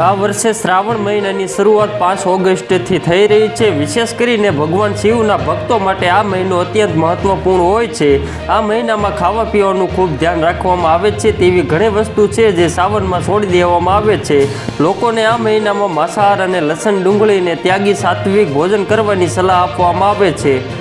આ વર્ષે શ્રાવણ મહિનાની શરૂઆત પાંચ ઓગસ્ટથી થઈ રહી છે. વિશેષ કરીને ભગવાન શિવના ભક્તો માટે આ મહિનો અત્યંત મહત્વપૂર્ણ હોય છે. આ મહિનામાં ખાવા પીવાનું ખૂબ ધ્યાન રાખવામાં આવે છે. તેવી ઘણી વસ્તુ છે જે શ્રાવણમાં છોડી દેવામાં આવે છે. લોકોને આ મહિનામાં માંસાહાર અને લસણ ડુંગળીને ત્યાગી સાત્વિક ભોજન કરવાની સલાહ આપવામાં આવે છે.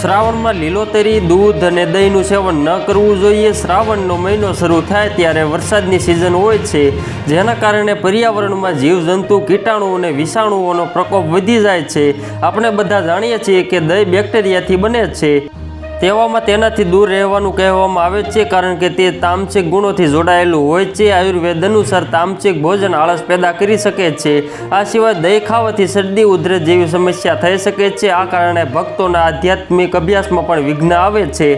શ્રાવણમાં લીલોતરી, દૂધ અને દહીંનું સેવન ન કરવું જોઈએ. શ્રાવણનો મહિનો શરૂ થાય ત્યારે વરસાદની સિઝન હોય છે. જેના કારણે પર્યાવરણમાં જીવજંતુ, કીટાણુ અને વિષાણુઓનો પ્રકોપ વધી જાય છે. આપણે બધા જાણીએ છીએ કે દહીં બેક્ટેરિયાથી બને છે. તેવામાં તેનાથી દૂર રહેવાનું કહેવામાં આવે છે, કારણ કે તે તામસિક ગુણોથી જોડાયેલું હોય છે. આયુર્વેદ અનુસાર તામસિક ભોજન આળસ પેદા કરી શકે છે. આ સિવાય દહીં ખાવાથી શરદી, ઉધરસ જેવી સમસ્યા થઈ શકે છે. આ કારણે ભક્તોના આધ્યાત્મિક અભ્યાસમાં પણ વિઘ્ન આવે છે.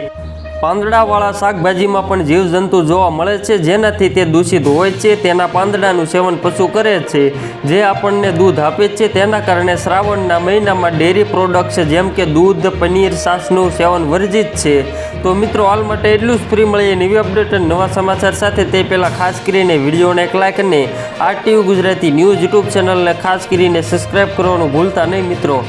પાંદડાવાળા શાકભાજીમાં પણ જીવજંતુ જોવા મળે છે, જેનાથી તે દૂષિત હોય છે. તેના પાંદડાનું સેવન પશુ કરે છે, જે આપણને દૂધ આપે છે. તેના કારણે શ્રાવણના મહિનામાં ડેરી પ્રોડક્ટ્સ જેમ કે દૂધ, પનીર, છાશનું સેવન વર્જિત છે. તો મિત્રો, હાલ માટે એટલું જ ફ્રી મળીએ નવી અપડેટ અને નવા સમાચાર સાથે. તે પહેલાં ખાસ કરીને વિડીયોને એક લાઇક અને આરટીયુ ગુજરાતી ન્યૂઝ યુટ્યુબ ચેનલને ખાસ કરીને સબસ્ક્રાઈબ કરવાનું ભૂલતા નહીં મિત્રો.